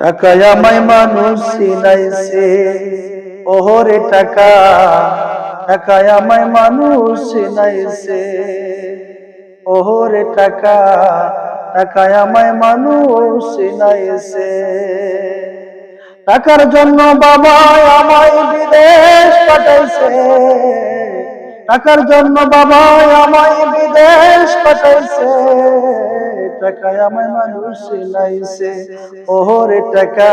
টাকায় আমায় মানুষ চিনাইছে ওহরে টাকা, টাকায় আমায় মানুষ চিনাইছে ওহরে টাকা, টাকায় আমায় মানুষ চিনাইছে টাকার জন্য বাবা আমায় বিদেশ পাঠাইছে। টাকার জন্য বাবা আমায় বিদেশ পাঠাইছে। টাকায় আমায় মানুষ চিনাইছে ওহরে টাকা,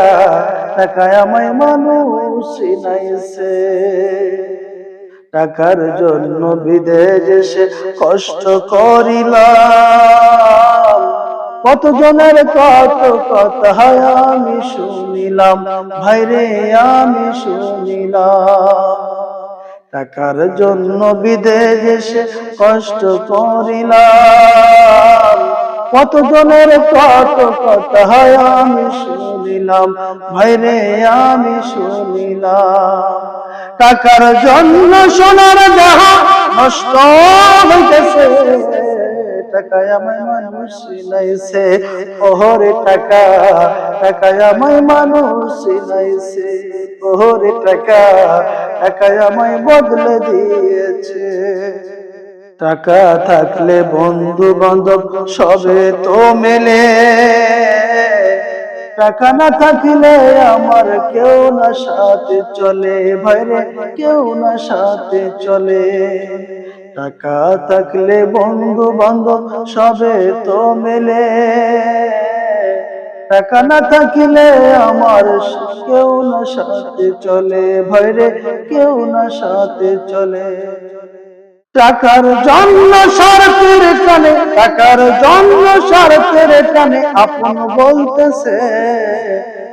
টাকায় আমায় মানুষ চিনাইছে টাকার জন্য বিদেশে কষ্ট করিলাম। কত জনের কত কথা আমি শুনিলাম। ভাইরে, আমি শুনিলাম। টাকার জন্য বিদেশে কষ্ট করিলাম। কত জনের কত কথা আমি শুনিলাম, ভাইরে আমি শুনিলাম। টাকার জন্য সোনার দেহা নষ্ট হইতেছে, টাকায় আমায় মানুষ চিনাইছে। ওহরে টাকা, টাকায় আমায় মানুষ চিনাইছে। ওহরে টাকা, টাকায় আমায় বদলে দিয়েছে। টাকা থাকলে বন্ধু বান্ধব সবে তো মেলে। টাকা না থাকলে আমার কেউ না সাথে চলে ভাইরে কেউ না সাথে চলে। টাকা থাকলে বন্ধু বান্ধব সবে তো মেলে। টাকা না থাকলে আমার কেউ না সাথে চলে ভাইরে কেউ না সাথে চলে। টাকার জন্য স্বার্থের টানে টাকার জন্য স্বার্থের টানে আপন বলতেছে,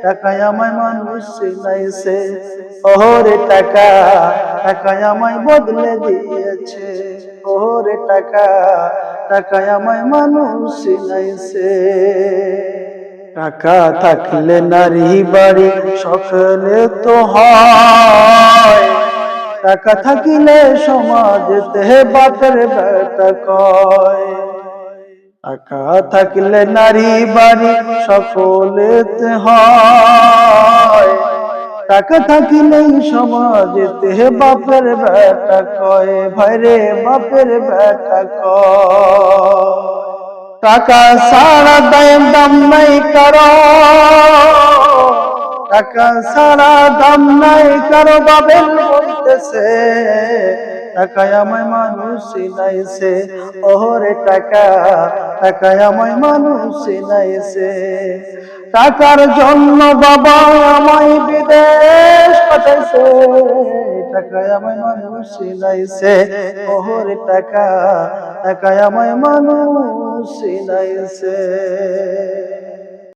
টাকায় আমায় মানুষ চিনাইছে। ওহরে টাকা, টাকায় আমায় বদলে দিয়েছে। ওহরে টাকা, টাকায় আমায় মানুষ চিনাইছে। টাকা থাকলে নারী বাড়ি সকলে তো হয়। টাকা থাকিলে সমাজেতে বাপের বেটা কয়। টাকা থাকলে নারী বাড়ি সকলেতে হয়। টাকা থাকিলেই সমাজেতে বাপের বেটা কয়। ভাইরে বাপের বেটা কয়। টাকা সারা দাম দাম নাই কারও। টাকা সারা দাম নাই কারও বাবেল বলতেছে টাকায় আমায় মানুষ চিনাইছে। ওহরে টাকা টাকায় আমায় মানুষ চিনাইছে। টাকার জন্য বাবা আমায় বিদেশ পাঠাইছে। টাকায় আমায় মানুষ চিনাইছে। ওহরে টাকা টাকায় আমায় মানুষ চিনাইছে।